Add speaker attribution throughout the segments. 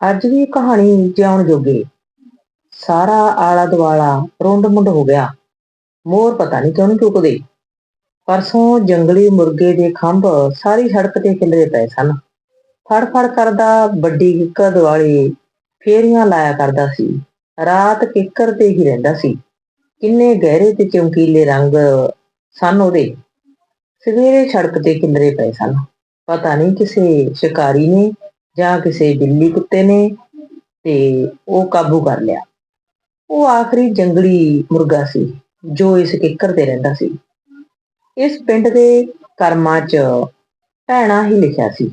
Speaker 1: ਅੱਜ ਵੀ ਕਹਾਣੀ ਜਿਉਣ ਜੋਗੇ। ਸਾਰਾ ਆਲਾ ਦੁਆਲਾ ਰੁੰਡ ਮੁੰਡ ਹੋ ਗਿਆ। ਮੋਰ ਪਤਾ ਨਹੀਂ ਕਿਉਂ ਨਹੀਂ ਚੁੱਕਦੇ। ਪਰਸੋਂ ਜੰਗਲੀ ਮੁਰਗੇ ਦੇ ਖੰਭ ਸਾਰੀ ਸੜਕ ਤੇ ਖਿਲਰੇ ਪਏ ਸਨ। ਫੜ ਫੜ ਕਰਦਾ ਵੱਡੀ ਕਿੱਕਰ ਵਾਲੇ ਫੇਰੀਆਂ ਲਾਇਆ ਕਰਦਾ ਸੀ। ਰਾਤ ਕਿੱਕਰ ਤੇ ਹੀ ਰਹਿੰਦਾ ਸੀ। ਕਿੰਨੇ ਗਹਿਰੇ ਤੇ ਚਮਕੀਲੇ ਰੰਗ ਸਨ ਉਹਦੇ। ਸਵੇਰੇ ਸੜਕ ਤੇ ਖਿਲਰੇ ਪਏ ਸਨ। ਪਤਾ ਨਹੀਂ ਕਿਸੇ ਸ਼ਿਕਾਰੀ ਨੇ ਜਾਂ ਕਿਸੇ ਬਿੱਲੀ ਕੁੱਤੇ ਨੇ ਤੇ ਉਹ ਕਾਬੂ ਕਰ ਲਿਆ। ਉਹ ਆਖਰੀ ਜੰਗਲੀ ਮੁਰਗਾ ਸੀ, ਜੋ ਇਸ ਕਿੱਕਰ ਤੇ ਰਹਿੰਦਾ ਸੀ। ਇਸ ਪਿੰਡ ਦੇ ਕਰਮਾਂ 'ਚ ਭੈਣਾ ਹੀ ਲਿਖਿਆ ਸੀ,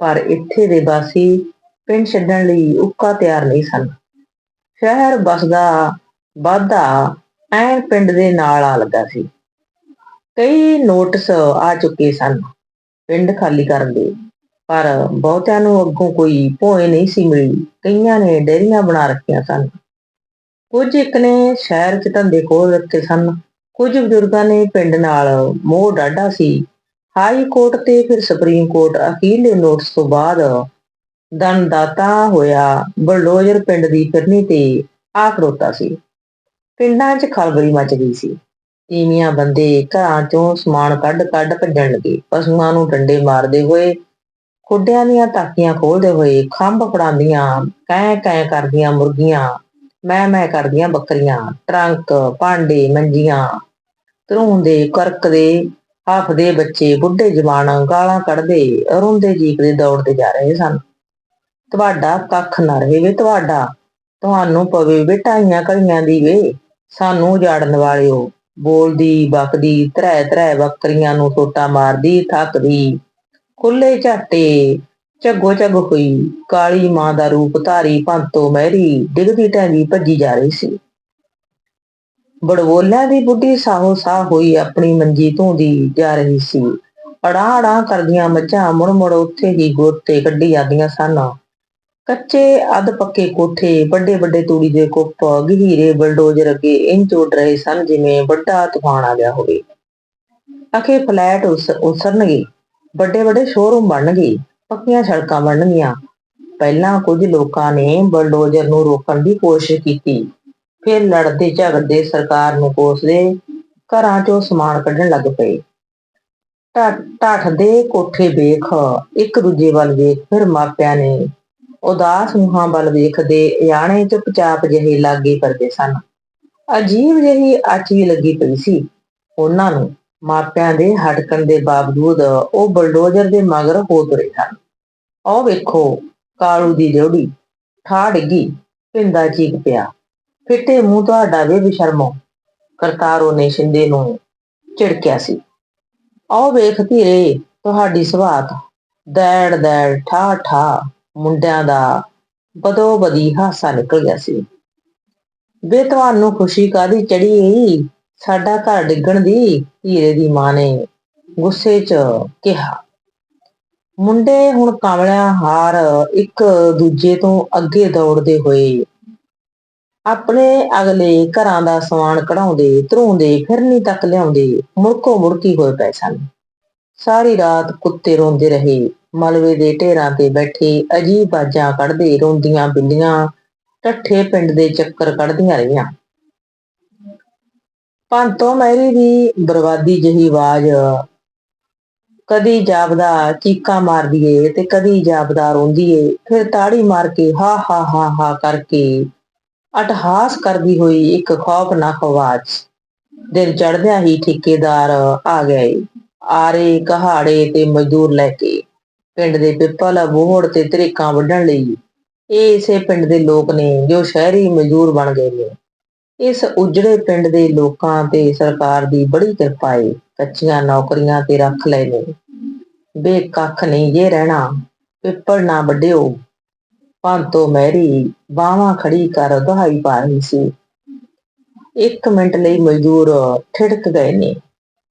Speaker 1: ਪਰ ਇੱਥੇ ਦੇ ਵਾਸੀ ਪਿੰਡ ਛੱਡਣ ਲਈ ਉੱਕਾ ਤਿਆਰ ਨਹੀਂ ਸਨ। ਸ਼ਹਿਰ ਬਸਦਾ ਵਾਧਾ ਐਨ ਪਿੰਡ ਦੇ ਨਾਲ ਆ ਲੱਗਾ ਸੀ। ਕਈ ਨੋਟਿਸ ਆ ਚੁੱਕੇ ਸਨ ਪਿੰਡ ਖਾਲੀ ਕਰਨ ਦੇ। ਪਰ ਬਹੁਤਿਆਂ ਨੂੰ ਅੱਗੋਂ ਕੋਈ ਭੋਏ ਨਹੀਂ ਸੀ ਮਿਲੀ ਕਈਆਂ ਨੇ ਡੇਰੀਆਂ ਬਣਾ ਰੱਖੀਆਂ ਸਨ। ਕੁਝ ਇੱਕ ਨੇ ਸ਼ਹਿਰ 'ਚ ਧੰਦੇ ਖੋਲ ਰੱਖੇ ਸਨ। ਕੁਝ ਬਜ਼ੁਰਗਾਂ ਨੇ ਪਿੰਡ ਨਾਲ ਮੋਹ ਡਾਢਾ ਸੀ। ਹਾਈ ਕੋਰਟ ਤੇ ਫਿਰ ਸੁਪਰੀਮ ਕੋਰਟ ਅਖੀਰਲੇ ਨੋਟਿਸ ਤੋਂ ਬਾਅਦ ਦੰਦਾਤਾ ਹੋਇਆ ਬਲਡੋਜ਼ਰ ਪਿੰਡ ਦੀ ਫਿਰਨੀ ਤੇ ਆ ਖੜੋਤਾ ਸੀ। ਪਿੰਡਾਂ 'ਚ ਖਲਬਲੀ ਮਚ ਗਈ ਸੀ। ਤੀਵੀਆਂ ਬੰਦੇ ਘਰਾਂ 'ਚੋਂ ਸਮਾਨ ਕੱਢ-ਕੱਢ ਭੱਜਣ ਲੱਗੇ। ਪਸ਼ੂਆਂ ਨੂੰ ਡੰਡੇ ਮਾਰਦੇ ਹੋਏ ਖੁੱਡਿਆਂ ਦੀਆਂ ਤਾਕੀਆਂ ਖੋਲਦੇ ਹੋਏ ਖੰਭ ਫੜਾਉਂਦੀਆਂ, ਕਹਿ ਕਹਿ ਕਰਦੀਆਂ ਮੁਰਗੀਆਂ, ਮੈਂ ਮੈਂ ਕਰਦੀਆਂ ਬੱਕਰੀਆਂ, ਟਰੰਕ, ਭਾਂਡੇ, ਮੰਜੀਆਂ ਧਰੂੰਦੇ ਕਰਕਦੇ ਹੱਫਦੇ ਬੱਚੇ, ਬੁੱਢੇ ਜਵਾਨ ਗਾਲਾਂ ਕੱਢਦੇ, ਰੋਂਦੇ ਜੀਕਦੇ ਦੌੜਦੇ ਜਾ ਰਹੇ ਸਨ। ਤੁਹਾਡਾ ਕੱਖ ਨਾ ਰਹੇ ਵੇ ਤੁਹਾਡਾ, ਤੁਹਾਨੂੰ ਪਵੇ ਵੇ ਢਾਈਆਂ ਘੜੀਆਂ ਦੀ ਵੇ, ਸਾਨੂੰ ਉਜਾੜਨ ਵਾਲਿਓ, ਬੋਲਦੀ, ਬਕਦੀ, ਤ੍ਰੈ ਤ੍ਰੈ ਬੱਕਰੀਆਂ ਨੂੰ ਟੋਟਾ ਮਾਰਦੀ, ਥੱਕਦੀ। ਖੁੱਲੇ ਝਾਟੇ, ਝੱਗੋ ਝੱਗ ਹੋਈ। ਕਾਲੀ ਮਾਂ ਦਾ ਰੂਪ ਧਾਰੀ ਭੰਤੋ ਮਹਿਰੀ ਡਿੱਗਦੀ ਢੈਂਦੀ ਭੱਜੀ ਜਾ ਰਹੀ ਸੀ। ਬੜਵੋਲਿਆਂ ਦੀ ਬੁੱਢੀ ਸਾਹੋ ਸਾਹ ਹੋਈ ਆਪਣੀ ਮੰਜੀ ਧੋਂਦੀ ਜਾ ਰਹੀ ਸੀ। ਅੜਾਂ ਅੜਾਂ ਕਰਦੀਆਂ ਮੱਝਾਂ ਮੁੜ ਮੁੜ ਉੱਥੇ ਹੀ ਗੋਤੇ ਕੱਢੀ ਜਾਂਦੀਆਂ ਸਨ। ਕੱਚੇ ਅੱਧ ਪੱਕੇ ਕੋਠੇ, ਵੱਡੇ ਵੱਡੇ ਤੂੜੀ ਦੇ ਕੁੱਪ, ਗਹੀਰੇ ਬਲਡੋਜ਼ਰ ਅੱਗੇ ਇੰਜ ਉੱਡ ਰਹੇ ਸਨ ਜਿਵੇਂ ਵੱਡਾ ਤੂਫਾਨ ਆ ਗਿਆ ਹੋਵੇ। ਅਖੇ ਫਲੈਟ ਉਸ ਉਸਰਨਗੇ। ਵੱਡੇ ਵੱਡੇ ਸ਼ੋਰੂਮ ਬਣਨਗੇ, ਪੱਕੀਆਂ ਸੜਕਾਂ ਬਣਨਗੀਆਂ। ਪਹਿਲਾਂ ਕੁਝ ਲੋਕਾਂ ਨੇ ਬਲਡੋਜ਼ਰ ਨੂੰ ਰੋਕਣ ਦੀ ਕੋਸ਼ਿਸ਼ ਕੀਤੀ। ਫਿਰ ਲੜਦੇ ਝਗੜਦੇ ਸਰਕਾਰ ਨੂੰ ਕੋਸਦੇ ਘਰਾਂ 'ਚੋਂ ਸਮਾਨ ਕੱਢਣ ਲੱਗ ਪਏ। ਢੱਠ ਦੇ ਕੋਠੇ ਵੇਖ ਇੱਕ ਦੂਜੇ ਵੱਲ ਵੇਖ ਫਿਰ ਮਾਪਿਆਂ ਨੇ ਉਦਾਸ ਮੂੰਹਾਂ ਵੱਲ ਵੇਖਦੇ ਯਾਣੇ ਚੁੱਪਚਾਪ ਜਿਹੇ ਲਾਗੇ ਕਰਦੇ ਸਨ। ਅਜੀਬ ਜਿਹੀ ਅੱਚ ਵੀ ਲੱਗੀ ਪਈ ਸੀ। ਉਹਨਾਂ ਨੂੰ ਮਾਪਿਆਂ ਦੇ ਹਟਕਣ ਦੇ ਬਾਵਜੂਦ ਉਹ ਬਲਡੋਜ਼ਰ ਦੇ ਮਗਰ ਹੋ ਤੁਰੇ ਹਨ। ਉਹ ਵੇਖੋ ਕਾਲੂ ਦੀ ਜੋੜੀ ਠਾ ਡਿੱਗੀ, ਪਿੰਦਾ ਚੀਕ ਪਿਆ। ਫਿੱਟੇ ਮੂੰਹ ਤੁਹਾਡਾ ਵੇ ਬਿਸ਼ਰਮੋ ਕਰਤਾਰੋ ਨੇ ਸ਼ਿੰਦੇ ਨੂੰ ਝਿੜਕਿਆ ਸੀ। ਆਓ ਵੇਖ ਧੀਰੇ, ਤੁਹਾਡੀ ਸੁਭਾਤ ਦੈੜ ਦੈੜ ਠਾ ਠਾ ਮੁੰਡਿਆਂ ਦਾ ਬਦੋ ਬਦੀ ਹਾਸਾ ਨਿਕਲ ਗਿਆ ਸੀ। ਵੇ, ਤੁਹਾਨੂੰ ਖੁਸ਼ੀ ਕਾਦੀ ਚੜੀ ਏ ਸਾਡਾ ਘਰ ਡਿੱਗਣ ਦੀ ਧੀਰੇ ਦੀ ਮਾਂ ਨੇ ਗੁੱਸੇ 'ਚ ਕਿਹਾ। ਮੁੰਡੇ ਹੁਣ ਕਾਮਲਿਆਂ ਹਾਰ ਇੱਕ ਦੂਜੇ ਤੋਂ ਅੱਗੇ ਦੌੜਦੇ ਹੋਏ ਆਪਣੇ ਅਗਲੇ ਘਰਾਂ ਦਾ ਸਮਾਨ ਕਢਾਉਂਦੇ, ਧਰੂੰਦੇ, ਫਿਰਨੀ ਤੱਕ ਲਿਆਉਂਦੇ ਮੁੜਕੋ ਮੁੜਕੀ ਹੋਏ ਪਏ ਸਨ। ਸਾਰੀ ਰਾਤ ਕੁੱਤੇ ਰੋਂਦੇ ਰਹੇ, ਮਲਵੇ ਦੇ ਢੇਰਾਂ ਤੇ ਬੈਠੇ ਅਜੀਬ ਬਾਜਾਂ ਕੱਢਦੇ ਰੋਂਦੀਆਂ ਬਿੱਲੀਆਂ ਟੱਠੇ ਪਿੰਡ ਦੇ ਚੱਕਰ ਕੱਢਦੀਆਂ ਰਹੀਆਂ। ਪੰਤੋਂ ਮਹਿਰੀ ਦੀ ਬਰਬਾਦੀ ਜਹੀ ਆਵਾਜ਼, ਕਦੀ ਜਾਪਦਾ ਚੀਕਾਂ ਮਾਰਦੀ ਏ ਤੇ ਕਦੀ ਜਾਪਦਾ ਰੋਂਦੀ ਏ ਫਿਰ ਤਾੜੀ ਮਾਰ ਕੇ ਹਾ ਹਾ ਹਾ ਹਾ ਕਰਕੇ ਅਟਹਾਸ ਕਰਦੀ ਹੋਈ ਇੱਕ ਖੌਫਨਾਕ ਆਵਾਜ਼, ਦਿਨ ਚੜਦਿਆਂ ਹੀ ਠੇਕੇਦਾਰ ਆ ਗਏ, ਆਰੇ ਕਹਾੜੇ ਤੇ ਮਜ਼ਦੂਰ ਲੈ ਕੇ, ਪਿੰਡ ਦੇ ਪਿੱਪਲ ਬੋਹੜ ਤੇ ਤਰੀਕਾਂ ਵੱਢਣ ਲਈ, ਇਹ ਇਸੇ ਪਿੰਡ ਦੇ ਲੋਕ ਨੇ ਜੋ ਸ਼ਹਿਰੀ ਮਜ਼ਦੂਰ ਬਣ ਗਏ ਨੇ। ਇਸ ਉਜੜੇ ਪਿੰਡ ਦੇ ਲੋਕਾਂ ਤੇ ਸਰਕਾਰ ਦੀ ਬੜੀ ਕਿਰਪਾ ਏ। ਕੱਚੀਆਂ ਨੌਕਰੀਆਂ ਤੇ ਰੱਖ ਲਏ ਨੇ ਬੇ ਕੱਖ ਨਹੀਂ ਜੇ ਰਹਿਣਾ, ਪਿੱਪਲ ਨਾ ਵੱਢਿਓ। ਪੰਤੋ ਮੈਰੀ, ਬਾਹਾਂ ਖੜੀ ਕਰ ਦਹਾਈ ਪਾ ਰਹੀ ਸੀ। ਇੱਕ ਮਿੰਟ ਲਈ ਮਜ਼ਦੂਰ ਠਿੜਕ ਗਏ ਨੇ।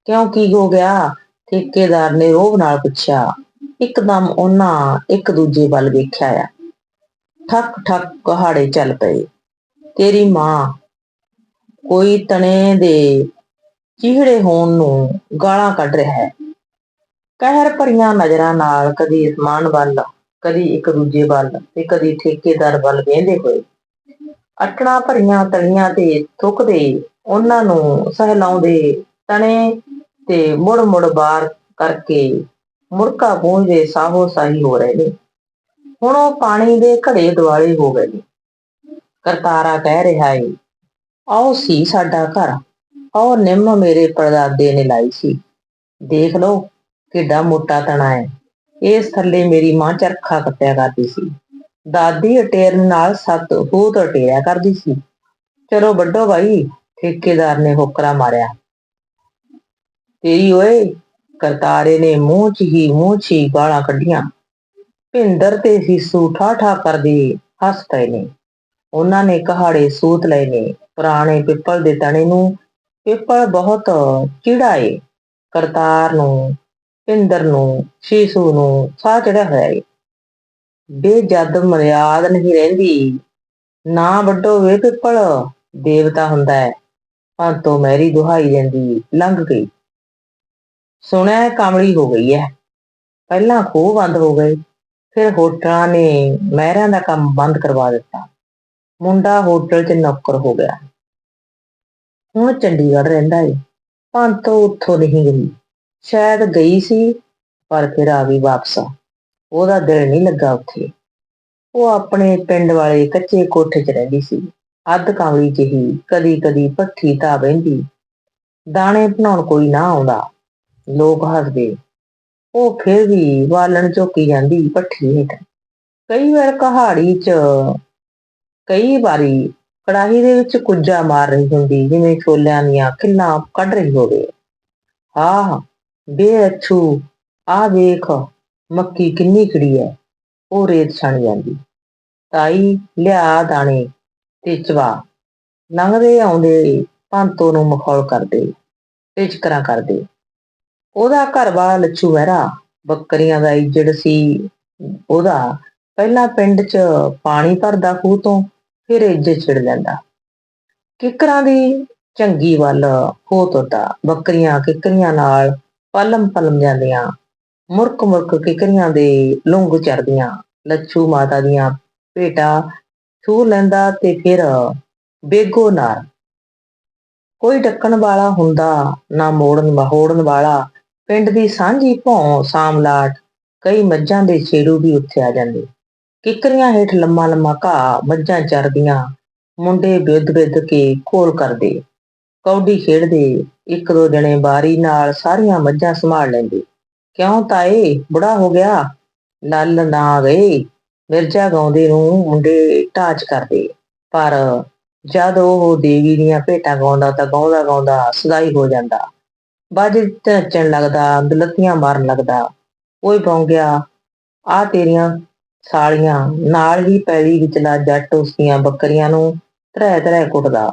Speaker 1: ਕਿਉਂ ਕੀ ਹੋ ਗਿਆ? ਠੇਕੇਦਾਰ ਨੇ ਰੋਹ ਨਾਲ ਪੁੱਛਿਆ। ਇੱਕਦਮ ਉਹਨਾਂ ਇੱਕ ਦੂਜੇ ਵੱਲ ਵੇਖਿਆ ਆ। ਠੱਕ ਠੱਕ ਕਹਾੜੇ ਚੱਲ ਪਏ। ਤੇਰੀ ਮਾਂ ਕੋਈ ਤਣੇ ਦੇ ਚਿਹੜੇ ਹੋਣ ਨੂੰ ਗਾਲਾਂ ਕੱਢ ਰਿਹਾ ਹੈ। ਕਹਿਰ ਭਰੀਆਂ ਨਜ਼ਰਾਂ ਨਾਲ ਕਦੀ ਅਸਮਾਨ ਵੱਲ, ਕਦੀ ਇੱਕ ਦੂਜੇ ਵੱਲ ਤੇ ਕਦੀ ਠੇਕੇਦਾਰ ਵੱਲ ਵੇਂਦੇ ਹੋਏ। ਅਟਣਾ ਭਰੀਆਂ ਤਲੀਆਂ ਤੇ ਥੁੱਕਦੇ ਉਹਨਾਂ ਨੂੰ ਸਹਿਲਾਉਂਦੇ ਤਣੇ ਤੇ ਮੁੜ ਮੁੜ ਬਾਰ ਕਰਕੇ ਮੁਰਕਾ ਪੂੰਝਦੇ ਸਾਹੋ ਸਾਹੀ ਹੋ ਰਹੇ ਨੇ। ਹੁਣ ਉਹ ਪਾਣੀ ਦੇ ਘੜੇ ਦੁਆਲੇ ਹੋ ਗਏ ਨੇ। ਕਰਤਾਰਾ ਕਹਿ ਰਿਹਾ ਏ ਆਓ ਸੀ ਸਾਡਾ ਘਰ। ਆਓ ਨਿੰਮ ਮੇਰੇ ਪਰਦਾਦੇ ਨੇ ਲਾਈ ਸੀ। ਦੇਖ ਲਓ ਕਿੱਡਾ ਮੋਟਾ ਤਣਾ ਹੈ। ਇਸ ਥੱਲੇ ਮੇਰੀ ਮਾਂ ਚਰਖਾ ਕੱਤਿਆ ਕਰਦੀ ਸੀ। ਦਾਦੀ ਅਟੇਰਨ ਨਾਲ ਸੱਤ ਹੂਤ ਅਟੇਰਿਆ ਕਰਦੀ ਸੀ। ਚਲੋ ਵੱਡੋ ਭਾਈ, ਠੇਕੇਦਾਰ ਨੇ ਹੋਕਰਾ ਮਾਰਿਆ। ਤੇਰੀ ਓਏ, ਕਰਤਾਰੇ ਨੇ ਮੂੰਹ 'ਚ ਹੀ ਮੂੰਹ 'ਚ ਹੀ ਗਾਲਾਂ ਕੱਢੀਆਂ। ਭਿੰਦਰ ਤੇ ਹਿੱਸੂ ਠਾ ਠਾ ਕਰਦੇ ਹੱਸ ਪਏ ਨੇ। ਉਹਨਾਂ ਨੇ ਕਹਾੜੇ ਸੂਤ ਲਏ ਨੇ। ਪੁਰਾਣੇ ਪਿੱਪਲ ਦੇ ਤਣੇ ਨੂੰ ਪਿੱਪਲ ਬਹੁਤ ਚਿੜਾ ਏ। ਕਰਤਾਰ ਨੂੰ ਇੰਦਰ ਨੂੰ, ਸ਼ੀਸ਼ੂ ਨੂੰ ਸਾਹ ਚੜਿਆ ਹੋਇਆ ਏ। ਬੇਜਦ ਮਰਿਆਦ ਨਹੀਂ ਰਹਿੰਦੀ, ਨਾ ਵੱਡੋ ਵੇ ਪਿੱਪਲ ਦੇਵਤਾ ਹੁੰਦਾ ਹੈ ਪੰਤੋਂ ਮੈਰੀ ਦੁਹਾਈ ਜਾਂਦੀ ਲੰਘ ਗਈ। ਸੁਣਿਆ ਕਾਮਲੀ ਹੋ ਗਈ ਹੈ ਪਹਿਲਾਂ ਖੂਹ ਬੰਦ ਹੋ ਗਏ, ਫਿਰ ਹੋਟਲਾਂ ਨੇ ਮਹਿਰਾਂ ਦਾ ਕੰਮ ਬੰਦ ਕਰਵਾ ਦਿੱਤਾ। ਮੁੰਡਾ ਹੋਟਲ 'ਚ ਨੌਕਰ ਹੋ ਗਿਆ। ਹੁਣ ਚੰਡੀਗੜ੍ਹ ਰਹਿੰਦਾ ਏ। ਪੰਤੋਂ ਉੱਥੋਂ ਨਹੀਂ ਗਈ। ਸ਼ਾਇਦ ਗਈ ਸੀ, ਪਰ ਫਿਰ ਆ ਗਈ ਵਾਪਸ। ਉਹਦਾ ਦਿਲ ਨਹੀਂ ਲੱਗਾ ਉੱਥੇ। ਉਹ ਆਪਣੇ ਪਿੰਡ ਵਾਲੇ ਕੱਚੇ ਕੋਠੇ 'ਚ ਰਹਿੰਦੀ ਸੀ। ਅੱਧ ਕਾਮਲੀ ਜਿਹੀ, ਕਦੀ ਕਦੀ ਪੱਠੀ ਤਾਂ ਬਹਿੰਦੀ। ਦਾਣੇ ਬਣਾਉਣ ਕੋਈ ਨਾ ਆਉਂਦਾ। ਲੋਕ ਹੱਸਦੇ। ਉਹ ਫਿਰ ਵੀ ਵਾਲਣ ਝੋਕੀ ਜਾਂਦੀ ਪੱਠੀ ਹੇਠ। ਕਈ ਵਾਰ ਕਹਾੜੀ 'ਚ ਕਈ ਵਾਰੀ ਕੜਾਹੀ ਦੇ ਵਿੱਚ ਕੁੱਜਾ ਮਾਰ ਰਹੀ ਹੁੰਦੀ, ਜਿਵੇਂ ਛੋਲਿਆਂ ਦੀਆਂ ਕਿੱਲਾਂ ਕੱਢ ਰਹੀ ਹੋਵੇ। ਆਹ ਬੇ ਅੱਛੂ ਆ ਵੇਖ, ਮੱਕੀ ਕਿੰਨੀ ਖੜੀ ਹੈ ਉਹ ਰੇਤ ਛਣ ਜਾਂਦੀ। ਤਾਈ, ਲਿਆ ਦਾਣੇ ਤੇ ਚਵਾ। ਲੰਘਦੇ ਆਉਂਦੇ ਪੰਤੋ ਨੂੰ ਮਖੌਲ ਕਰਦੇ ਟਿਚਕਰਾਂ ਕਰਦੇ। ਉਹਦਾ ਘਰ ਵਾਲਾ ਲੱਛੂ ਵਹਿਰਾ, ਬੱਕਰੀਆਂ ਦਾ ਇੱਜੜ ਸੀ। ਉਹਦਾ ਪਹਿਲਾਂ ਪਿੰਡ 'ਚ ਪਾਣੀ ਭਰਦਾ ਖੂਹ ਤੋਂ ਫਿਰ ਇੱਜੜ ਛਿੜ ਲੈਂਦਾ। ਕਿਕਰਾਂ ਦੀ ਚੰਗੀ ਵੱਲ ਹੋ ਤੁਰਦਾ। ਬੱਕਰੀਆਂ ਕਿਕਰੀਆਂ ਨਾਲ ਪਲਮ ਪਲਮ ਜਾਂਦੀਆਂ। ਮੁਰਕ ਮੁਰਕ ਕਿਕਰੀਆਂ ਦੇ ਲੁੰਗ ਚੜਦੀਆਂ ਲੱਛੂ ਮਾਤਾ ਦੀਆਂ ਭੇਟਾ ਛੂ ਲੈਂਦਾ ਤੇ ਫਿਰ ਬੇਗੋ ਨਾਲ, ਕੋਈ ਡੱਕਣ ਵਾਲਾ ਹੁੰਦਾ ਨਾ ਮੋੜਨ ਮਹੋੜਨ ਵਾਲਾ। ਪਿੰਡ ਦੀ ਸਾਂਝੀ ਭੌਂ ਸਾਮਲਾਟ ਕਈ ਮੱਝਾਂ ਦੇ ਛੇੜੂ ਵੀ ਉੱਥੇ ਆ ਜਾਂਦੇ। ਕਿਕਰੀਆਂ ਹੇਠ ਲੰਮਾ ਲੰਮਾ ਘਾਹ ਮੱਝਾਂ ਚਰਦੀਆਂ, ਮੁੰਡੇ ਬਿੱਦ ਬਿੱਦ ਕੇ ਖੋਲ ਕਰਦੇ। ਕੌਡੀ ਖੇਡਦੇ, ਇੱਕ ਦੋ ਜਣੇ ਬਾਰੀ ਨਾਲ ਸਾਰੀਆਂ ਮੱਝਾਂ ਸੰਭਾਲ ਲੈਂਦੇ। ਕਿਉਂ ਤਾਏ, ਬੁੜਾ ਹੋ ਗਿਆ? ਲੱਲ ਨਾ ਗਏ ਮਿਰਜ਼ਾ ਗਾਉਂਦੇ ਨੂੰ ਮੁੰਡੇ ਟਾਚ ਕਰਦੇ। ਪਰ ਜਦ ਉਹ ਦੇਵੀ ਦੀਆਂ ਭੇਟਾਂ ਗਾਉਂਦਾ ਤਾਂ ਗਾਉਂਦਾ ਗਾਉਂਦਾ ਸਦਾਈ ਹੋ ਜਾਂਦਾ। ਬਾਜ ਨੱਚਣ ਲੱਗਦਾ, ਦਲਤੀਆਂ ਮਾਰਨ ਲੱਗਦਾ। ਓਏ ਬੌਂਗਿਆ ਆ ਤੇਰੀਆਂ ਸਾਲੀਆਂ ਨਾਲ ਹੀ ਪੈਲੀ ਵਿਚਲਾ ਜੱਟ ਉਸਦੀਆਂ ਬੱਕਰੀਆਂ ਨੂੰ ਧਰੈ ਧਰੈ ਕੁੱਟਦਾ।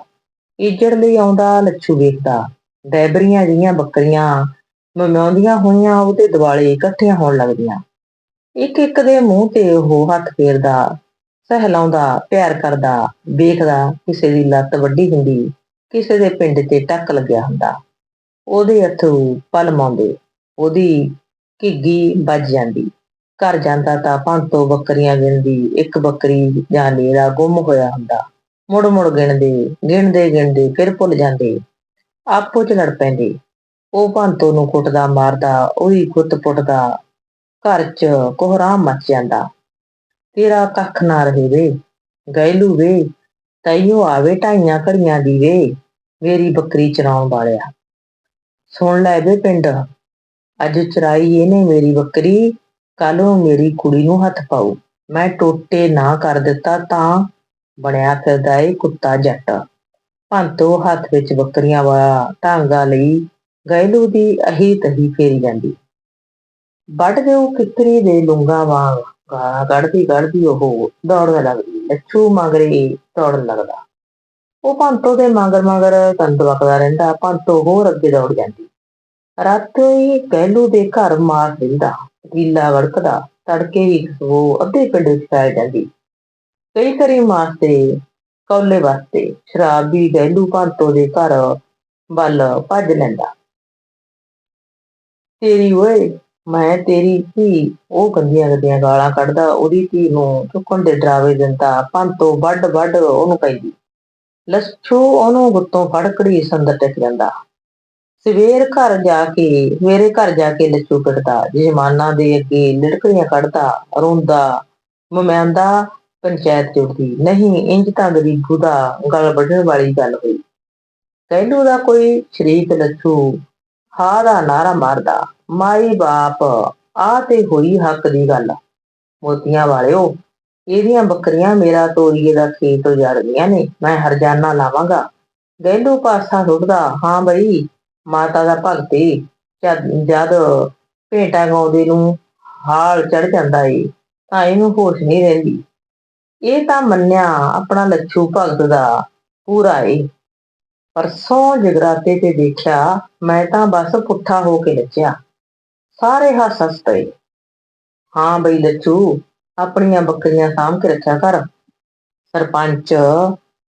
Speaker 1: ਇੱਜੜ ਲਈ ਆਉਂਦਾ, ਲੱਛੂ ਵੇਖਦਾ। ਬੈਬਰੀਆਂ ਜੀਆਂ ਬੱਕਰੀਆਂ ਮਮਿਆਉਂਦੀਆਂ ਹੋਈਆਂ, ਉਹਦੇ ਦਿਵਾਲੇ ਇਕੱਠੀਆਂ ਹੋਣ ਲੱਗਦੀਆਂ। ਇੱਕ ਇੱਕ ਦੇ ਮੂੰਹ ਤੇ ਉਹ ਹੱਥ ਫੇਰਦਾ, ਸਹਿਲਾਉਂਦਾ, ਪਿਆਰ ਕਰਦਾ, ਵੇਖਦਾ ਕਿਸੇ ਦੀ ਲੱਤ ਵੱਡੀ ਹੁੰਦੀ, ਕਿਸੇ ਦੇ ਪਿੰਡ ਤੇ ਟੱਕ ਲੱਗਿਆ ਹੁੰਦਾ। ਉਹਦੇ ਅਥਰੂ ਪਲਮਾਉਂਦੇ ਉਹਦੀ ਘਿੱਗੀ ਵੱਜ ਜਾਂਦੀ। ਘਰ ਜਾਂਦਾ ਤਾਂ ਪੰਤੋ ਬੱਕਰੀਆਂ ਗਿਣਦੀ, ਇੱਕ ਬੱਕਰੀ ਜਾਂ ਨੀਰਾ ਗੁੰਮ ਹੋਇਆ ਹੁੰਦਾ। ਮੁੜ ਮੁੜ ਗਿਣਦੇ ਗਿਣਦੇ ਗਿਣਦੇ ਫਿਰ ਭੁੱਲ ਜਾਂਦੇ। ਆਪੋ ਚ ਲੜ ਪੈਂਦੇ। ਉਹ ਭੰਤੋ ਨੂੰ ਕੁੱਟਦਾ, ਮਾਰਦਾ, ਉਹੀ ਗੁੱਤ ਪੁੱਟਦਾ। ਘਰ ਚ ਕੋਹਰਾਮ ਮਚ ਜਾਂਦਾ। ਤੇਰਾ ਕੱਖ ਨਾ ਰਹੇ ਵੇ ਗੈਲੂ ਵੇ ਤੈਨੂੰ ਆਵੇ ਢਾਈਆਂ ਘੜੀਆਂ ਦੀ ਵੇ, ਮੇਰੀ ਬੱਕਰੀ ਚਰਾਉਣ ਵਾਲਿਆ। ਸੁਣ ਲੈ ਵੇ ਪਿੰਡ। ਅੱਜ ਚਰਾਈ ਇਹਨੇ ਮੇਰੀ ਬੱਕਰੀ। ਕੱਲ ਨੂੰ ਮੇਰੀ ਕੁੜੀ ਨੂੰ ਹੱਥ ਪਾਉ ਮੈਂ ਟੋਟੇ ਨਾ ਕਰ ਦਿੱਤਾ ਤਾਂ ਬਣਿਆ ਫਿਰਦਾ ਏ ਕੁੱਤਾ ਜੱਟ। ਭੰਤੋ ਹੱਥ ਵਿੱਚ ਬੱਕਰੀਆਂ ਵਾਲਾ ਢਾਂਗਾ ਲਈ ਗੈਲੂ ਦੀ ਅਹੀ ਤਹੀ ਫੇਰੀ ਜਾਂਦੀ। ਵੱਢ ਦਿਓ ਕਿਕਰੀ ਦੇ ਲੁੰਗਾ ਵਾਂਗ। ਗਾਲਾਂ ਕੱਢਦੀ ਕੱਢਦੀ ਉਹ ਦੌੜਨ ਲੱਗਦੀ। ਲੱਛੂ ਮਗਰੇ ਦੌੜਨ ਲੱਗਦਾ। ਉਹ ਭੰਤੋ ਦੇ ਮਗਰ ਮਗਰ ਕੰਦ ਵਕਦਾ ਰਹਿੰਦਾ। ਭੰਤੋ ਹੋਰ ਅੱਗੇ ਦੌੜ ਜਾਂਦੀ। ਰਾਤੋਂ ਹੀ ਗੈਲੂ ਦੇ ਘਰ ਮਾਰ ਦਿੰਦਾ। ਗੀਲਾ ਵੜਕਦਾ ਤੜਕੇ ਵੀ ਉਹ ਅੱਧੇ ਪਿੰਡ ਵਿੱਚ ਫੈਲ ਜਾਂਦੀ। ਕਈ ਕਰੀ ਮਾਸਤੇ, ਕੌਲੇ ਵਾਸਤੇ ਸ਼ਰਾਬ ਵੀ ਗੈਲੂ ਭੰਤੋ ਦੇ ਘਰ ਵੱਲ ਭੱਜ ਲੈਂਦਾ। ਤੇਰੀ ਓਏ, ਮੈਂ ਤੇਰੀ ਧੀ, ਉਹ ਗੰਦੀਆਂ ਗੰਦੀਆਂ ਗਾਲਾਂ ਕੱਢਦਾ, ਉਹਦੀ ਧੀ ਨੂੰ ਚੁੱਕਣ ਦੇ ਡਰਾਵੇ ਦਿੰਦਾ ਪੰਤੋਂ ਵੱਡ ਵੱਡ ਉਹਨੂੰ ਕਹਿੰਦੀ ਲੱਛੂ ਉਹਨੂੰ ਗੁੱਤੋਂ ਫੜਕੜੀ ਸੰਦਰ ਟਿਕ ਜਾਂਦਾ। ਸਵੇਰ ਘਰ ਜਾ ਕੇ, ਮੇਰੇ ਘਰ ਜਾ ਕੇ ਲੱਛੂ ਪਿੱਟਦਾ ਜਮਾਨਾ ਦੇ ਅੱਗੇ ਲਿੜਕੜੀਆਂ ਕੱਢਦਾ, ਰੋਂਦਾ ਮਮਿਆਂਦਾ ਪੰਚਾਇਤ ਜੁੜਦੀ ਨਹੀਂ, ਇੰਜ ਤਾਂ ਗਰੀਬੂ ਦਾ ਗਲ ਵੱਢਣ ਵਾਲੀ ਗੱਲ ਹੋਈ। ਕਹਿੰਦੂ ਦਾ ਕੋਈ ਸ਼ਰੀਕ ਲੱਛੂ ਹਾ ਦਾ ਨਾਰਾ ਮਾਰਦਾ, ਮਾਈ ਬਾਪ ਆ ਤੇ ਹੋਈ ਹੱਕ ਦੀ ਗੱਲ। ਮੋਤੀਆਂ ਵਾਲਿਓ, ਇਹਦੀਆਂ ਬੱਕਰੀਆਂ ਮੇਰਾ ਤੋਰੀਏ ਦਾ ਖੇਤ ਉਜਾੜਦੀਆਂ ਨੇ, ਮੈਂ ਹਰਜਾਨਾ ਲਾਵਾਂਗਾ। ਗੈਲੂ ਪਾਸਾ ਸੁੱਟਦਾ, ਹਾਂ ਬਈ ਮਾਤਾ ਦਾ ਭਗਤੀ, ਜਦ ਜਦ ਭੇਟਾ ਗਾਉਂਦੇ ਨੂੰ ਹਾਲ ਚੜ ਜਾਂਦਾ ਏ, ਤਾਂ ਇਹਨੂੰ ਹੋਸ਼ ਨਹੀਂ ਰਹਿੰਦੀ। ਇਹ ਤਾਂ ਮੰਨਿਆ ਆਪਣਾ ਲੱਛੂ ਭਗਤ ਦਾ ਪੂਰਾ ਏ। ਪਰਸੋਂ ਜਗਰਾਤੇ ਤੇ ਦੇਖਿਆ ਮੈਂ ਤਾਂ ਬਸ ਪੁੱਠਾ ਹੋ ਕੇ ਨੱਚਿਆ। ਸਾਰੇ ਹੱਸ ਹੱਸ ਪਏ। ਹਾਂ ਬਈ ਲੱਛੂ, ਆਪਣੀਆਂ ਬੱਕਰੀਆਂ ਸਾਂਭ ਕੇ ਰੱਖਿਆ ਕਰ। ਸਰਪੰਚ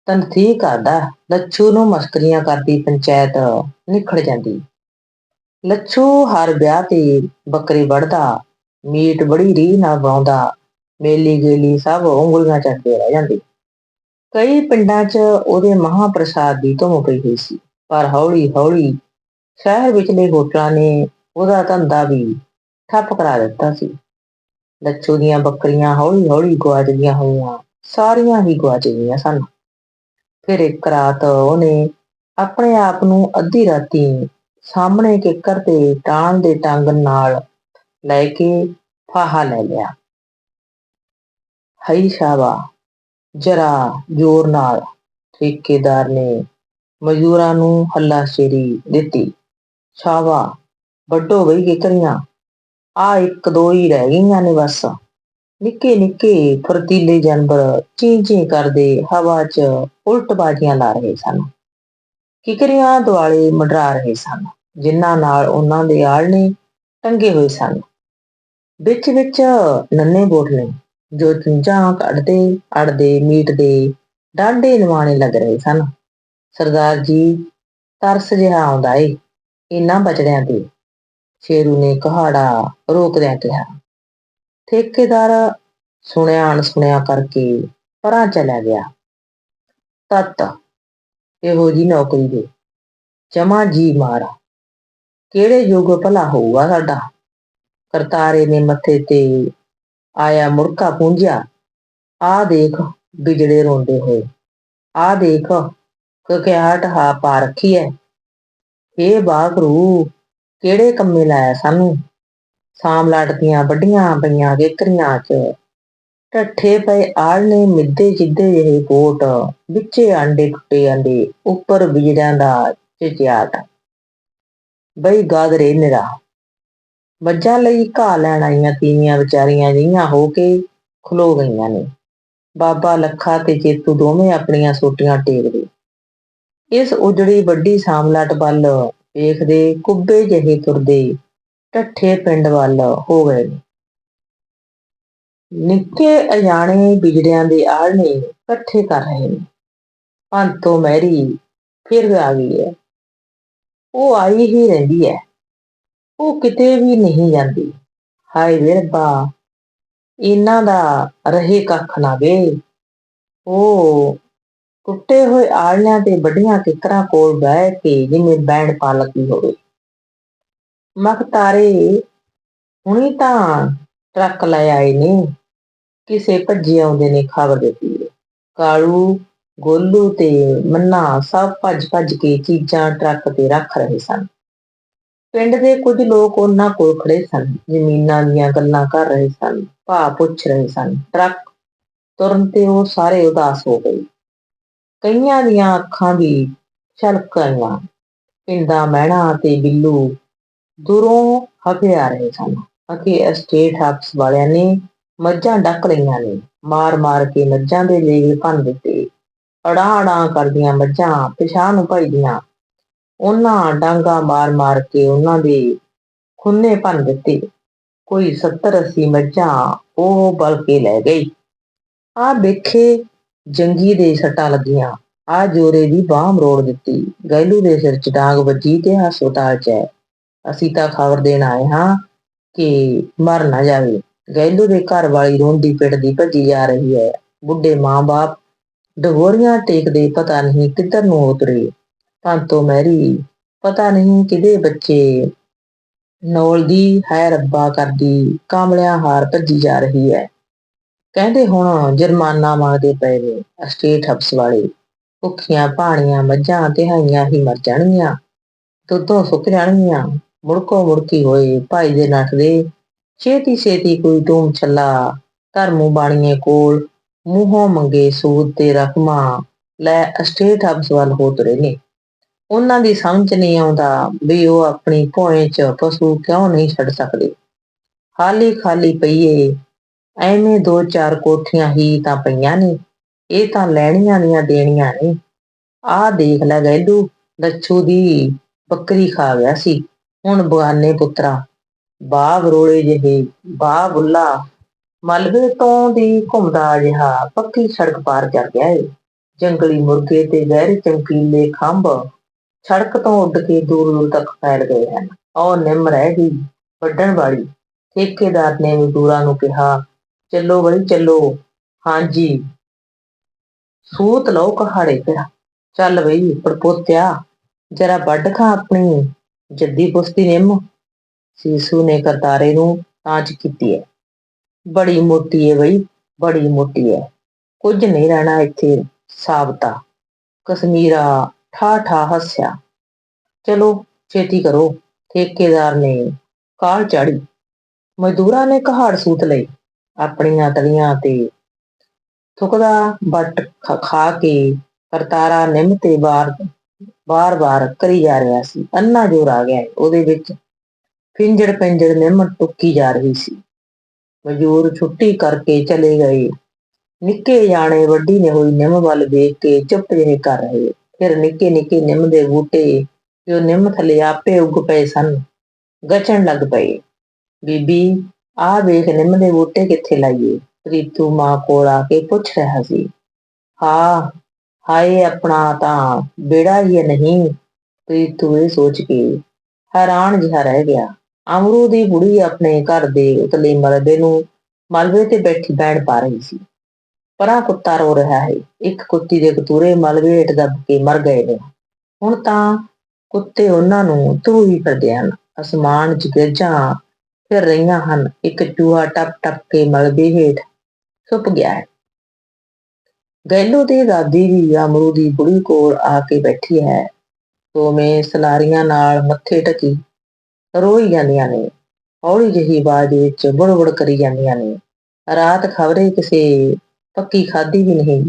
Speaker 1: ਤਨਥੀ ਕਰਦਾ। ਲੱਛੂ ਨੂੰ ਮਸਕਰੀਆਂ ਕਰਦੀ ਪੰਚਾਇਤ ਨਿਖੜ ਜਾਂਦੀ। ਲੱਛੂ ਹਰ ਵਿਆਹ ਤੇ ਬੱਕਰੀ ਵੜਦਾ ਮੀਟ ਬੜੀ ਰੀਹ ਨਾਲ ਵਾਉਂਦਾ, ਮੇਲੀ ਗੇਲੀ ਸਭ ਉਂਗਲੀਆਂ ਚੱਟਦੇ ਰਹਿ ਜਾਂਦੇ। ਕਈ ਪਿੰਡਾਂ 'ਚ ਉਹਦੇ ਮਹਾਪ੍ਰਸਾਦ ਦੀ ਧੁੰਮ ਪਈ ਹੋਈ ਸੀ, ਪਰ ਹੌਲੀ ਹੌਲੀ ਸ਼ਹਿਰ ਵਿਚਲੇ ਹੋਟਲਾਂ ਨੇ ਉਹਦਾ ਧੰਦਾ ਵੀ ਠੱਪ ਕਰਾ ਦਿੱਤਾ ਸੀ। ਲੱਛੂ ਦੀਆਂ ਬੱਕਰੀਆਂ ਹੌਲੀ ਹੌਲੀ ਗੁਆਚਦੀਆਂ ਹੋਈਆਂ, ਸਾਰੀਆਂ ਹੀ ਗੁਆਚ ਗਈਆਂ ਸਨ। ਫਿਰ ਇੱਕ ਰਾਤ ਉਹਨੇ, ਆਪਣੇ ਆਪ ਨੂੰ ਅੱਧੀ ਰਾਤੀ ਸਾਹਮਣੇ ਕਿੱਕਰ ਤੇ ਟਾਣ ਦੇ ਟੰਗ ਨਾਲ ਲੈ ਕੇ ਫਾਹਾ ਲੈ ਲਿਆ। ਹਈ ਸ਼ਾਵਾ ਜਰਾ ਜ਼ੋਰ ਨਾਲ ਠੇਕੇਦਾਰ ਨੇ ਮਜ਼ਦੂਰਾਂ ਨੂੰ ਹੱਲਾ ਸ਼ੇਰੀ ਦਿੱਤੀ। ਸ਼ਾਬਾ, ਵੱਡੋ ਬਈ ਕਿਕਰੀਆਂ, ਆ ਇੱਕ ਦੋ ਹੀ ਰਹਿ ਗਈਆਂ ਨੇ ਬਸ। ਨਿੱਕੇ ਨਿੱਕੇ ਫਰਤੀਲੇ ਜਾਨਵਰ ਚੀਂ ਚੀਂ ਕਰਦੇ ਹਵਾ 'ਚ ਉਲਟਬਾਜ਼ੀਆਂ ਲਾ ਰਹੇ ਸਨ। ਕਿਕਰੀਆਂ ਦੁਆਲੇ ਮਡਰਾ ਰਹੇ ਸਨ, ਜਿਨ੍ਹਾਂ ਨਾਲ ਉਹਨਾਂ ਦੇ ਆਲਣੇ ਟੰਗੇ ਹੋਏ ਸਨ। ਵਿੱਚ ਵਿੱਚ ਨੰਨੇ ਬੋਟਲੇ ਜੋ ਚੁੰਝਾਂ ਕੱਢਦੇ, ਅੜਦੇ ਮੀਟ ਦੇ ਡਾਂਡੇ ਨਿਵਾਣੇ ਲੱਗ ਰਹੇ ਸਨ। ਸਰਦਾਰ ਜੀ, ਤਰਸ ਜਿਹਾ ਆਉਂਦਾ ਏ, ਇਹਨਾਂ ਬਚੜਿਆਂ ਤੇ। ਸ਼ੇਰੂ ਨੇ ਕਹਾੜਾ ਰੋਕਦਿਆਂ ਕਿਹਾ ਠੇਕੇਦਾਰ ਸੁਣਿਆ ਅਣਸੁਣਿਆ ਕਰਕੇ ਪਰਾਂ ਚਲਾ ਗਿਆ। ਤਤ ਇਹੋ ਜੀ ਨੌਕਰੀ ਦੇ। ਜਮਾ ਜੀ ਮਾਰਾ। ਕਿਹੜੇ ਯੁੱਗ ਭਲਾ ਹੋਊਗਾ ਸਾਡਾ? ਕਰਤਾਰੇ ਨੇ ਮੱਥੇ ਤੇ ਆਇਆ ਮੁਰਕਾ ਪੁੰਝਿਆ। ਆ ਦੇਖ ਬਿਜੜੇ ਰੋਂਦੇ ਹੋਏ। ਆ ਦੇਖ ਕਕਿਆਟ ਹਾ ਪਾ ਰੱਖੀ ਐ। ਏ ਬਾਗਰੂ, ਕਿਹੜੇ ਕੰਮੇ ਲਾਇਆ ਸਾਨੂੰ? ਸਾਮਲਾਟ ਦੀਆਂ ਵੱਡੀਆਂ ਪਈਆਂ ਗੇਕਰੀਆਂ 'ਚ। ਟੱਠੇ ਪਏ ਆਲਣੇ ਮਿੱਦੇ ਜਿੱਦੇ ਜਿਹੇ ਕੋਟ, ਵਿੱਚੇ ਆਂਡੇ ਟੁੱਟੇ ਆਂਡੇ, ਉੱਪਰ ਬਿਜੜਿਆਂ ਦਾ ਚਿਚਿਆਟ ਬਈ ਗਾਦਰੇ ਨਿਰਾ। ਮੱਝਾਂ ਲਈ ਘਾਹ ਲੈਣ ਆਈਆਂ ਤੀਵੀਆਂ ਵਿਚਾਰੀਆਂ ਜਿਹੀਆਂ ਹੋ ਕੇ ਖਲੋ ਗਈਆਂ ਨੇ। ਬਾਬਾ ਲੱਖਾ ਤੇ ਚੇਤੂ ਦੋਵੇਂ ਆਪਣੀਆਂ ਸੋਟੀਆਂ ਟੇਕਦੇ। ਇਸ ਉਜੜੀ ਵੱਡੀ ਸਾਮਲਾਟ ਵੱਲ ਵੇਖਦੇ ਕੁੱਬੇ ਜਿਹੇ ਤੁਰਦੇ ਟੱਠੇ ਪਿੰਡ ਵੱਲ ਹੋ ਗਏ। ਨੇ ਨਿੱਕੇ ਅਜਾਣੇ ਬਿਜੜਿਆਂ ਦੇ ਆਲਣੇ ਇਕੱਠੇ ਕਰ ਰਹੇ ਨੇ। ਪੰਤੋਂ ਮੈਰੀ ਫਿਰ ਆ ਗਈ ਹੈ। ਉਹ ਆਈ ਹੀ ਰਹਿੰਦੀ ਹੈ। ਉਹ ਕਿਤੇ ਵੀ ਨਹੀਂ ਜਾਂਦੀ। ਹਾਏ ਵੇ ਇਹਨਾਂ ਦਾ ਰਹੇ ਕੱਖ ਨਾ ਵੇ। ਉਹ ਟੁੱਟੇ ਹੋਏ ਆਲਣਿਆਂ ਤੇ ਵੱਡੀਆਂ ਕਿਕਰਾਂ ਕੋਲ ਬਹਿ ਕੇ ਜਿਵੇਂ ਬੈਂਡ ਪਾ ਲੱਗੀ ਹੋਵੇ। ਮਖਤਾਰੇ ਹੁਣੀ ਤਾਂ ਟਰੱਕ ਲੈ ਆਏ ਨੇ। ਕਿਸੇ ਭੱਜੇ ਆਉਂਦੇ ਨੇ ਖਬਰ ਦਿੱਤੀ ਏ। ਕਾਲੂ, ਗੋਲੂ ਤੇ ਮੰਨਾ ਸਭ ਭੱਜ ਭੱਜ ਕੇ ਚੀਜ਼ਾਂ ਟਰੱਕ ਤੇ ਰੱਖ ਰਹੇ ਸਨ। ਪਿੰਡ ਦੇ ਕੁਝ ਲੋਕ ਉਹਨਾਂ ਕੋਲ ਖੜੇ ਸਨ। ਜ਼ਮੀਨਾਂ ਦੀਆਂ ਗੱਲਾਂ ਕਰ ਰਹੇ ਸਨ, ਭਾਅ ਪੁੱਛ ਰਹੇ ਸਨ। ਟਰੱਕ ਤੁਰਨ ਤੇ ਉਹ ਸਾਰੇ ਉਦਾਸ ਹੋ ਗਏ। ਕਈਆਂ ਦੀਆਂ ਅੱਖਾਂ ਵੀ ਛਲਕ ਆਈਆਂ। ਪਿੰਡਾ ਮਹਿਣਾ ਤੇ ਬਿੱਲੂ ਦੂਰੋਂ ਹਫੇ ਆ ਰਹੇ ਸਨ। ਅਤੇ ਐਸਟੇਟ ਹਾਊਸ ਵਾਲਿਆਂ ਨੇ ਮੱਝਾਂ ਡੱਕ ਲਈਆਂ ਨੇ। ਮਾਰ ਮਾਰ ਕੇ ਮੱਝਾਂ ਦੇ ਲੇਵੇ ਭੰਨ ਦਿੱਤੇ। ਅੜਾਂ ਅੜਾਂ ਕਰਦੀਆਂ ਮੱਝਾਂ ਪਿਛਾਂ ਨੂੰ ਭਜਦੀਆਂ। ਉਹਨਾਂ ਡਾਂਗਾ ਮਾਰ ਮਾਰ ਕੇ ਉਹਨਾਂ ਦੇ ਖੁੰਨੇ ਭੰਨ ਦਿੱਤੇ। ਕੋਈ 70 80 ਮੱਝਾਂ ਉਹ ਬਲ ਕੇ ਲੈ ਗਈ। ਆ ਵੇਖੇ ਜੰਗੀ ਦੇ ਸੱਟਾਂ ਲੱਗੀਆਂ। ਆ ਜੋਰੇ ਦੀ ਬਾਹ ਮਰੋੜ ਦਿੱਤੀ। ਗੈਲੂ ਦੇ ਸਿਰ 'ਚ ਡਾਂਗ ਵੱਜੀ ਤੇ ਹਸਪਤਾਲ 'ਚ ਹੈ ਅਸੀਂ ਤਾਂ ਖਬਰ ਦੇਣ ਆਏ ਹਾਂ ਕਿ ਮਰ ਨਾ ਜਾਵੇ। ਗੈਲੂ ਦੇ ਘਰ ਵਾਲੀ ਰੋਂਦੀ ਪਿੱਟਦੀ ਭੱਜੀ ਜਾ ਰਹੀ ਹੈ। ਬੁੱਢੇ ਮਾਂ-ਬਾਪ ਡਗੋਰੀਆਂ ਟੇਕਦੇ ਪਤਾ ਨਹੀਂ ਕਿੱਧਰ ਨੂੰ ਉਤਰੇ। ਪੰਤੋ ਮੈਰੀ, ਪਤਾ ਨਹੀਂ ਕਿਹਦੇ ਬੱਚੇ ਨੌਲਦੀ ਹੈ ਰੱਬਾ ਕਰਦੀ, ਕਾਮਲਿਆਂ ਹਾਰ ਭੱਜੀ ਜਾ ਰਹੀ ਹੈ। ਕਹਿੰਦੇ ਹੁਣ ਜੁਰਮਾਨਾ ਮੰਗਦੇ ਪਏ ਨੇ ਸਟੇਟ ਹਬਸ ਵਾਲੇ। ਭੁੱਖੀਆਂ ਪਾਣੀਆਂ ਮੱਝਾਂ ਤਿਹਾਈਆਂ ਹੀ ਮਰ ਜਾਣਗੀਆਂ। ਦੁੱਧੋਂ ਸੁੱਕ ਜਾਣਗੀਆਂ। ਮੁੜਕੋ ਮੁੜਕੀ ਹੋਏ, ਭਾਈ ਦੇ ਨੱਠਦੇ ਛੇਤੀ ਛੇਤੀ ਕੋਈ ਧੂਮ ਛੱਲਾ ਧਰਮੂ ਬਾਣੀਏ ਕੋਲ। ਮੂੰਹੋਂ ਮੰਗੇ ਸੂਦ ਤੇ ਰਕਮਾਂ, ਲੈ ਅਸਟੇਟ ਹਬਸ ਵੱਲ ਹੋ ਤੁਰੇ ਨੇ। ਉਹਨਾਂ ਦੀ ਸਮਝ ਨਹੀਂ ਆਉਂਦਾ ਵੀ ਉਹ ਆਪਣੀ ਭੋਏ 'ਚ ਪਸ਼ੂ ਕਿਉਂ ਨਹੀਂ ਛੱਡ ਸਕਦੇ। ਖਾਲੀ ਖਾਲੀ ਪਈਏ, ਐਵੇਂ ਦੋ ਚਾਰ ਕੋਠੀਆਂ ਹੀ ਤਾਂ ਪਈਆਂ ਨੇ। ਇਹ ਤਾਂ ਲੈਣੀਆਂ ਦੀਆਂ ਦੇਣੀਆਂ ਨੇ। ਆਹ ਦੇਖ ਲੈ ਗੈਲੂ, ਲੱਛੂ ਦੀ ਬੱਕਰੀ ਖਾ ਗਿਆ ਸੀ। ਹੁਣ ਬਗਾਨੇ ਪੁੱਤਰਾ, ਬਾਗ ਰੋਲੇ ਜਿਹੇ ਬਾ ਬੁੱਲਾ ਮਲਬੇ ਤੋਂ ਦੀ ਘੁੰਮਦਾ ਜਿਹਾ, ਪੱਕੀ ਸੜਕ ਪਾਰ ਕਰ ਗਿਆ ਏ। ਜੰਗਲੀ ਮੁਰਗੇ ਤੇ ਗਹਿਰੇ ਚਮਕੀਲੇ ਖੰਭ ਸੜਕ ਤੋਂ ਉੱਡ ਕੇ ਦੂਰ ਦੂਰ ਤੱਕ ਫੈਲ ਗਏ ਹਨ। ਉਹ ਨਿੰਮ ਰਹਿ ਗਈ, ਵੱਢਣ ਵਾਲੀ। ਠੇਕੇਦਾਰ ਨੇ ਮਜ਼ਦੂਰਾਂ ਨੂੰ ਕਿਹਾ, ਚੱਲੋ ਬਈ, ਚੱਲੋ। ਹਾਂਜੀ। ਸੂਤ ਲਓ ਕਹਾੜੇ ਫਿਰ ਚੱਲ ਬਈ ਪੜਪੋਤਿਆ ਜਰਾ ਵੱਢ ਖਾ ਆਪਣੀ। ਜੱਦੀ ਪੁਸਤੀ ਨਿੰਮ ਸੀਸੂ ਨੇ ਕਰਤਾਰੇ ਨੂੰ ਤਾਂਚ ਕੀਤੀ ਹੈ। ਬੜੀ ਮੋਟੀ ਹੈ ਬਈ, ਬੜੀ ਮੋਟੀ ਹੈ। ਕੁਝ ਨਹੀਂ ਰਹਿਣਾ ਇੱਥੇ ਸਾਬਤਾ। ਕਸ਼ਮੀਰਾ ਠਾ ਠਾ ਹੱਸਿਆ। ਚਲੋ, ਛੇਤੀ ਕਰੋ। ਠੇਕੇਦਾਰ ਨੇ ਕਾਲ ਚਾੜੀ। ਮਜ਼ਦੂਰਾਂ ਨੇ ਕਹਾੜ ਸੂਤ ਲਈ। ਆਪਣੀਆਂ ਤਲੀਆਂ ਤੇ ਥੁਕਦਾ ਬੱਟ ਖ- ਖਾ ਕੇ ਕਰਤਾਰਾ ਨਿੰਮ ਤੇ ਬਾਰ ਬਾਰ-ਬਾਰ ਕਰੀ ਜਾ ਰਿਹਾ ਸੀ। ਅੰਨਾ ਜੋਰ ਆ ਗਿਆ। ਉਹਦੇ ਵਿੱਚ ਫਿੰਜੜ ਪਿੰਜੜ ਨਿੰਮ ਟੁੱਕੀ ਜਾ ਰਹੀ ਸੀ। ਮਜ਼ਦੂਰ ਛੁੱਟੀ ਕਰਕੇ ਚਲੇ ਗਏ। ਨਿੱਕੇ ਜਾਣੇ ਵੱਡੀ ਨੇ ਹੋਈ ਨਿੰਮ ਵੱਲ ਵੇਖ ਕੇ ਚੁੱਪ ਜਿਹੇ ਕਰ ਰਹੇ। ਫਿਰ ਨਿੱਕੇ ਨਿੱਕੇ ਨਿੰਮ ਦੇ ਬੂਟੇ ਜੋ ਨਿੰਮ ਥੱਲੇ ਆਪੇ ਉੱਗ ਪਏ ਸਨ। ਗਚਣ ਲੱਗ ਪਏ। ਬੀਬੀ, ਆਹ ਵੇਖ ਨਿੰਮ ਦੇ ਬੂਟੇ ਕਿੱਥੇ ਲਾਈਏ? ਪ੍ਰੀਤੂ ਮਾਂ ਕੋਲ ਆ ਕੇ ਪੁੱਛ ਰਿਹਾ ਸੀ। ਹਾਂ ਹਾਏ ਆਪਣਾ ਤਾਂ ਬੇੜਾ ਹੀ ਹੈ ਨਹੀਂ ਪ੍ਰੀਤੂ ਇਹ ਸੋਚ ਕੇ ਹੈਰਾਨ ਜਿਹਾ ਰਹਿ ਗਿਆ। ਅਮਰੂ ਦੀ ਬੁੜੀ ਆਪਣੇ ਘਰ ਦੇ ਉਤਲੇ ਮਲਬੇ ਨੂੰ ਮਲਬੇ ਤੇ ਬੈਠੀ ਬੈਣ ਪਾ ਰਹੀ ਸੀ। ਪਰਾਂ ਕੁੱਤਾ ਰੋ ਰਿਹਾ ਹੈ, ਇੱਕ ਕੁੱਤੀ ਦੇ ਕਤੂਰੇ ਮਲਬੇ ਹੇਠ ਦੱਬ ਕੇ ਮਰ ਗਏ ਨੇ। ਹੁਣ ਤਾਂ ਕੁੱਤੇ ਉਹਨਾਂ ਨੂੰ ਧੂਹੀ ਫਿਰਦੇ ਹਨ। ਅਸਮਾਨ 'ਚ ਗਿਰਜਾਂ ਫਿਰ ਰਹੀਆਂ ਹਨ, ਇੱਕ ਚੂਹਾ ਟਪ ਟਪ ਕੇ ਮਲਬੇ ਹੇਠ ਸੁੱਪ ਗਿਆ ਹੈ। ਗੈਲੋ ਦੀ ਦਾਦੀ ਵੀ ਅਮਰੂ ਦੀ ਬੁੜੀ ਕੋਲ ਆ ਕੇ ਬੈਠੀ ਹੈ। ਦੋਵੇਂ ਸਲਾਰੀਆਂ ਨਾਲ ਮੱਥੇ ਟਕੀ, ਰੋਈ ਜਾਂਦੀਆਂ ਨੇ। ਹੌਲੀ ਜਿਹੀ ਆਵਾਜ਼ ਵਿੱਚ ਬੁੜਬੁੜ ਕਰੀ ਜਾਂਦੀਆਂ ਨੇ। ਰਾਤ ਖਬਰੇ ਕਿਸੇ ਪੱਕੀ ਖਾਦੀ ਵੀ ਨਹੀਂ।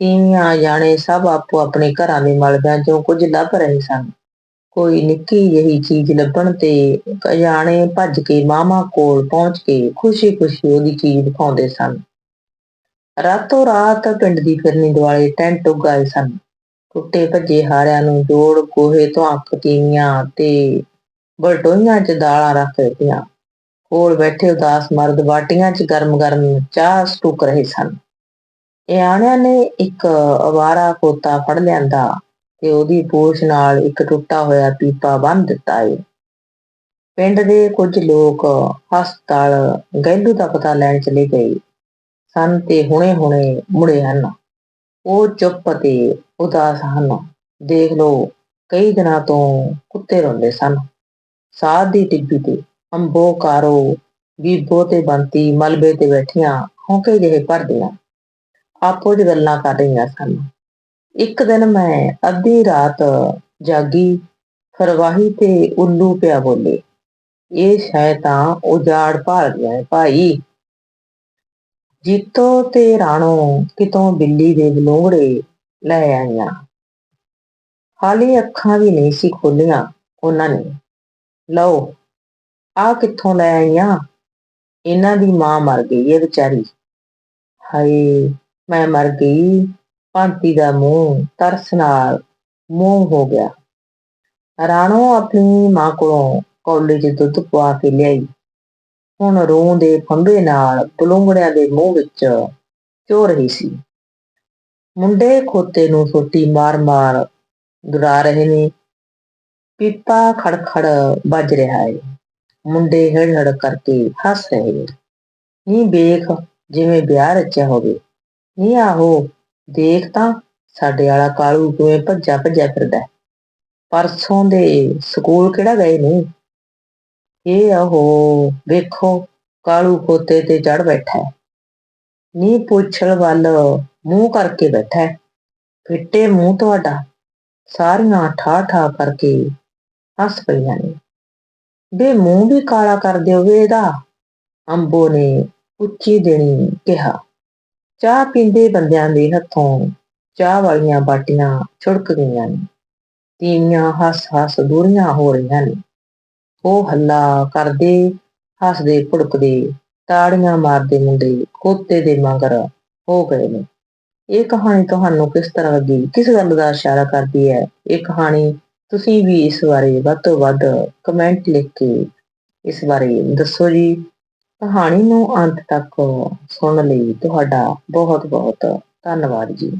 Speaker 1: ਤੀਵੀਆਂ ਜਾਣੇ ਸਭ ਆਪੋ ਆਪਣੇ ਘਰਾਂ ਦੇ ਮਲਬਿਆਂ ਚੋਂ ਕੁਝ ਲੱਭ ਰਹੇ ਸਨ। ਕੋਈ ਨਿੱਕੀ ਜਿਹੀ ਚੀਜ਼ ਲੱਭਣ ਤੇ ਜਾਣੇ ਭੱਜ ਕੇ ਮਾਮਾ ਕੋਲ ਪਹੁੰਚ ਕੇ ਖੁਸ਼ੀ-ਖੁਸ਼ੀ ਉਹਦੀ ਚੀਜ਼ ਦਿਖਾਉਂਦੇ ਸਨ। ਰਾਤੋਂ ਰਾਤ ਪਿੰਡ ਦੀ ਫਿਰਨੀ ਦੁਆਲੇ ਟੈਂਟ ਉਗਾਏ ਸਨ। ਟੁੱਟੇ ਭੱਜੇ ਹਾਰਿਆਂ ਨੂੰ ਜੋੜ, ਗੋਹੇ ਤੋਂ ਅੱਕ ਤੀਵੀਆਂ ਤੇ ਬਲਟੋਈਆਂ 'ਚ ਦਾਲਾਂ ਰੱਖ ਦਿੱਤੀਆਂ। ਕੋਲ ਬੈਠੇ ਉਦਾਸ ਮਰਦ ਬਾਟੀਆਂ 'ਚ ਗਰਮ-ਗਰਮ ਚਾਹ ਸਟੂਕ ਰਹੇ ਸਨ। ਇਆਣਿਆਂ ਨੇ ਇੱਕ ਅਵਾਰਾ ਕੋਤਾ ਫੜ ਲਿਆਂਦਾ ਤੇ ਉਹਦੀ ਪੂਛ ਨਾਲ ਇੱਕ ਟੁੱਟਾ ਹੋਇਆ ਪੀਪਾ ਬੰਨ੍ਹ ਦਿੱਤਾ ਏ। ਪਿੰਡ ਦੇ ਕੁਝ ਲੋਕ ਹਸਪਤਾਲ ਗੈਲੂ ਦਾ ਪਤਾ ਲੈਣ ਚਲੇ ਗਏ। ਸਨ ਤੇ ਹੁਣੇ-ਹੁਣੇ ਮੁੜੇ ਹਨ। ਉਹ ਚੁੱਪ ਅਤੇ ਉਦਾਸ ਹਨ। ਦੇਖ ਲਓ, ਕਈ ਦਿਨਾਂ ਤੋਂ ਕੁੱਤੇ ਰੋਂਦੇ ਸਨ। ਸਾਧ ਦੀ ਟਿੱਬੀ ਤੇ ਅੰਬੋ, ਕਾਰੋ, ਬੀਬੋ ਤੇ ਬੰਤੀ, ਮਲਬੇ ਤੇ ਬੈਠੀਆਂ ਹੌਕੇ ਜਿਹੇ ਭਰਦੀਆਂ ਆਪੋ ਚ ਗੱਲਾਂ ਕਰ ਰਹੀਆਂ ਸਨ। ਇੱਕ ਦਿਨ ਮੈਂ ਅੱਧੀ ਰਾਤ ਜਾਗੀ, ਫਰਵਾਹੀ ਤੇ ਉੱਲੂ ਪਿਆ ਬੋਲੇ, ਇਹ ਸ਼ਾਇਦ ਤਾਂ ਉਜਾੜ ਭਾਲ ਗਿਆ ਭਾਈ। ਜੀਤੋ ਤੇ ਰਾਣੋ ਕਿਤੋਂ ਬਿੱਲੀ ਦੇ ਬਲੋਂਗੜੇ ਲੈ ਆਈਆਂ। ਹਾਲੇ ਅੱਖਾਂ ਵੀ ਨਹੀਂ ਸੀ ਖੋਲੀਆਂ ਉਹਨਾਂ ਨੇ। ਲਓ ਆ ਕਿੱਥੋਂ ਲੈ ਆਈਆਂ? ਇਹਨਾਂ ਦੀ ਮਾਂ ਮਰ ਗਈ ਏ ਵਿਚਾਰੀ। ਹਾਏ, ਮੈਂ ਮਰ ਗਈ। ਭਾਂਤੀ ਦਾ ਮੂੰਹ ਤਰਸ ਨਾਲ ਮੂੰਹ ਹੋ ਗਿਆ। ਰਾਣੋ ਆਪਣੀ ਮਾਂ ਕੋਲੋਂ ਕੌਲੇ 'ਚ ਦੁੱਧ ਪਵਾ ਕੇ ਲਿਆਈ। ਹੁਣ ਰੂੰ ਦੇ ਫੰਬੇ ਨਾਲ ਬਲੂੰਗੜਿਆਂ ਦੇ ਮੂੰਹ ਵਿੱਚ ਚੋ ਰਹੀ ਸੀ। ਮੁੰਡੇ ਖੋਤੇ ਨੂੰ ਸੋਟੀ ਮਾਰ-ਮਾਰ ਦੁਰਾ ਰਹੇ ਨੇ। ਪੀਪਾ ਖੜਖੜ ਵੱਜ ਰਿਹਾ ਹੈ ਮੁੰਡੇ ਹੜ ਕਰਕੇ ਹੱਸ ਰਹੇ ਨੇ। ਨੀ ਵੇਖ ਜਿਵੇਂ ਵਿਆਹ ਰਚਿਆ ਹੋਵੇ। ਨੀ ਆਹੋ, ਦੇਖ ਤਾਂ ਸਾਡੇ ਵਾਲਾ ਕਾਲੂ ਕਿਵੇਂ ਭੱਜਾ ਭੱਜਿਆ ਫਿਰਦਾ। ਪਰਸੋਂ ਦੇ ਸਕੂਲ ਕਿਹੜਾ ਗਏ ਨਹੀਂ ਇਹ ਆਹੋ ਵੇਖੋ, ਕਾਲੂ ਖੋਤੇ ਤੇ ਚੜ ਬੈਠਾ ਹੈ। ਨੀ ਪੁੱਛਲ ਵੱਲ ਮੂੰਹ ਕਰਕੇ ਬੈਠਾ ਹੈ। ਫਿੱਟੇ ਮੂੰਹ ਤੁਹਾਡਾ। ਸਾਰੀਆਂ ਠਾ ਠਾ ਕਰਕੇ ਹੱਸ ਪਈਆਂ ਨੇ। ਬੇ, ਮੂੰਹ ਵੀ ਕਾਲਾ ਕਰ ਦਿਓ ਵੇ ਇਹਦਾ। ਅੰਬੋ ਨੇ ਉੱਚੀ ਦੇਣੀ ਕਿਹਾ। ਚਾਹ ਪੀਂਦੇ ਬੰਦਿਆਂ ਦੇ ਹੱਥੋਂ ਚਾਹ ਵਾਲੀਆਂ ਬਾਟੀਆਂ ਛੁੜਕ ਗਈਆਂ ਨੇ। ਤੀਵੀਆਂ ਹੱਸ ਹੱਸ ਦੂਰੀਆਂ ਹੋ ਰਹੀਆਂ ਨੇ। ਉਹ ਹੱਲਾ ਕਰਦੇ, ਹੱਸਦੇ, ਭੁੜਕਦੇ, ਤਾੜੀਆਂ ਮਾਰਦੇ ਮੁੰਡੇ ਕੋਤੇ ਦੇ ਮਗਰ ਹੋ ਗਏ ਨੇ। ਇਹ ਕਹਾਣੀ ਤੁਹਾਨੂੰ ਕਿਸ ਤਰ੍ਹਾਂ ਲੱਗੀ? ਕਿਸ ਗੱਲ ਦਾ ਇਸ਼ਾਰਾ ਕਰਦੀ ਹੈ? ਇਹ ਕਹਾਣੀ ਤੁਸੀਂ ਵੀ ਇਸ ਬਾਰੇ ਵੱਧ ਤੋਂ ਵੱਧ ਕਮੈਂਟ ਲਿਖ ਕੇ ਇਸ ਬਾਰੇ ਦੱਸੋ ਜੀ। ਕਹਾਣੀ ਨੂੰ ਅੰਤ ਤੱਕ ਸੁਣਨ ਲਈ ਤੁਹਾਡਾ ਬਹੁਤ ਬਹੁਤ ਧੰਨਵਾਦ ਜੀ।